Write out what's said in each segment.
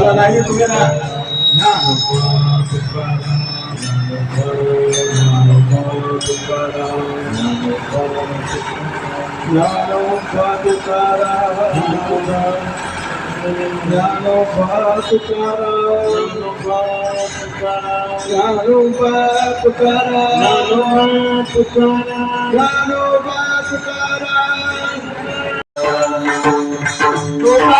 मला नाही तुम्ही ना ज्ञानोबा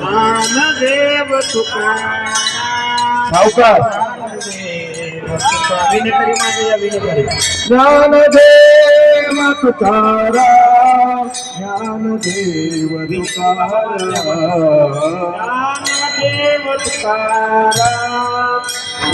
વામદેવ તુકાર. સાવકાર જ્ઞાનદેવ તુકારા. જ્ઞાનદેવ તુકારા. देव तुकारा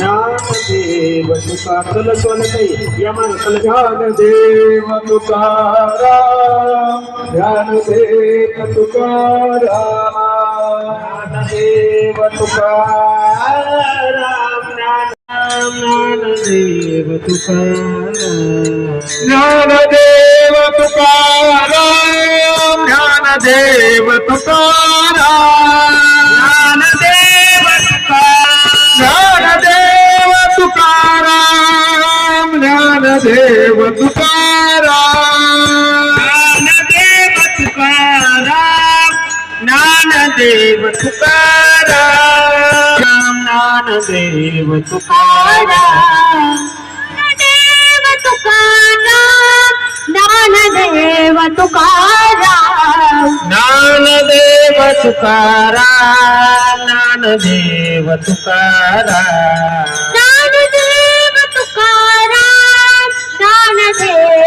नाम देव तुकारा चलो चलो कही या मानो, चलो, ध्यान देव तुकारा ध्यान देव तुकारा ध्यान देव तुकारा ज्ञानदेव तुकारा ज्ञानदेव तुकारा देव तुकारा देव तुकारा नान देव तुकारा ज्ञानदेव तुकारा देव तुकारा नान देव तुकारा नान देव तुकारा नान देव Tukaram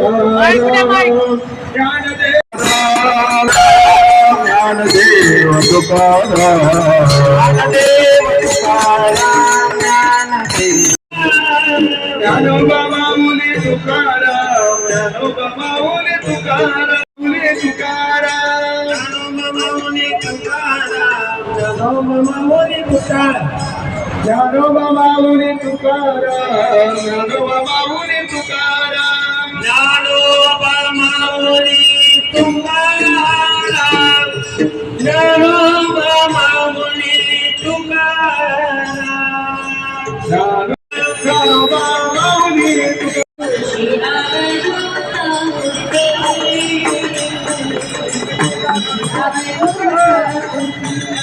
ai não vai mais unir tu cara, já não vai mais unir tu cara.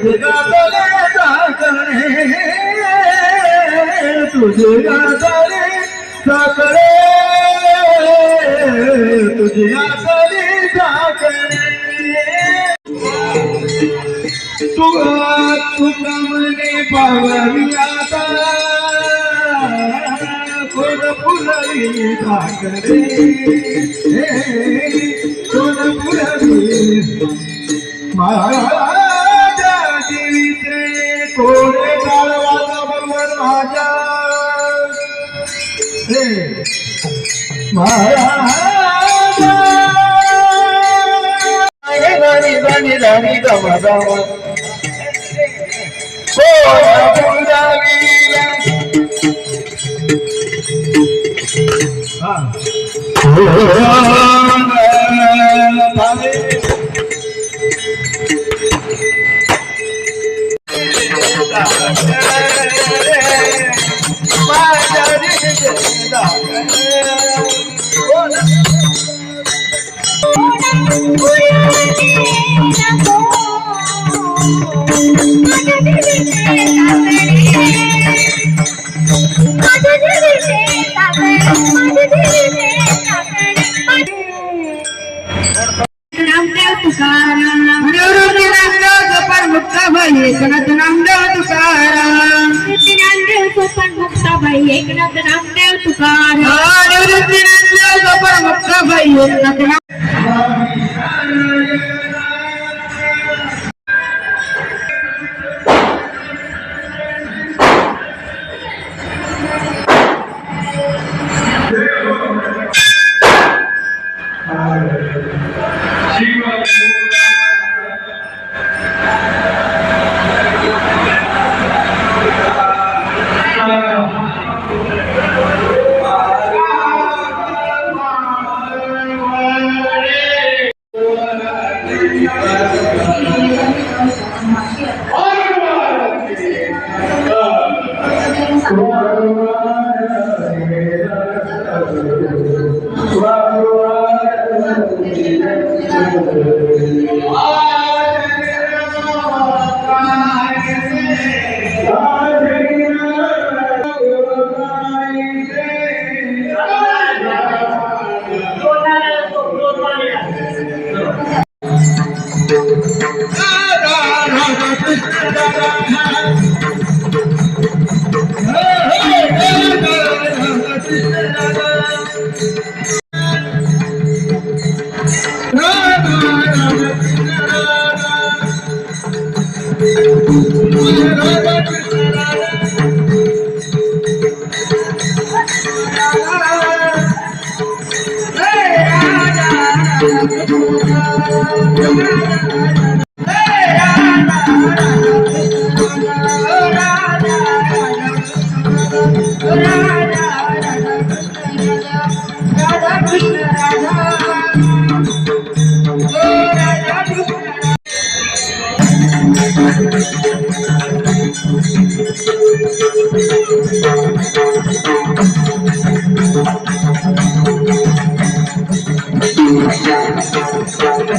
तुझे गाजले साकडे तुझे गाजले साकडे तुझे गाजले साकडे तुला तुझा मने पावली आता कोण फुलली साकडे कोण फुलली माळा Ah. नामदेव तुकाराम निवृत्ती नामदेव भाई एकनाथ नामदेव तुकाराम नामदेव सोपन मुक्ताबाई एकनाथ नामदेव तुकाराम निवृत्ती नामदेव भाई एकनाथ Thank you.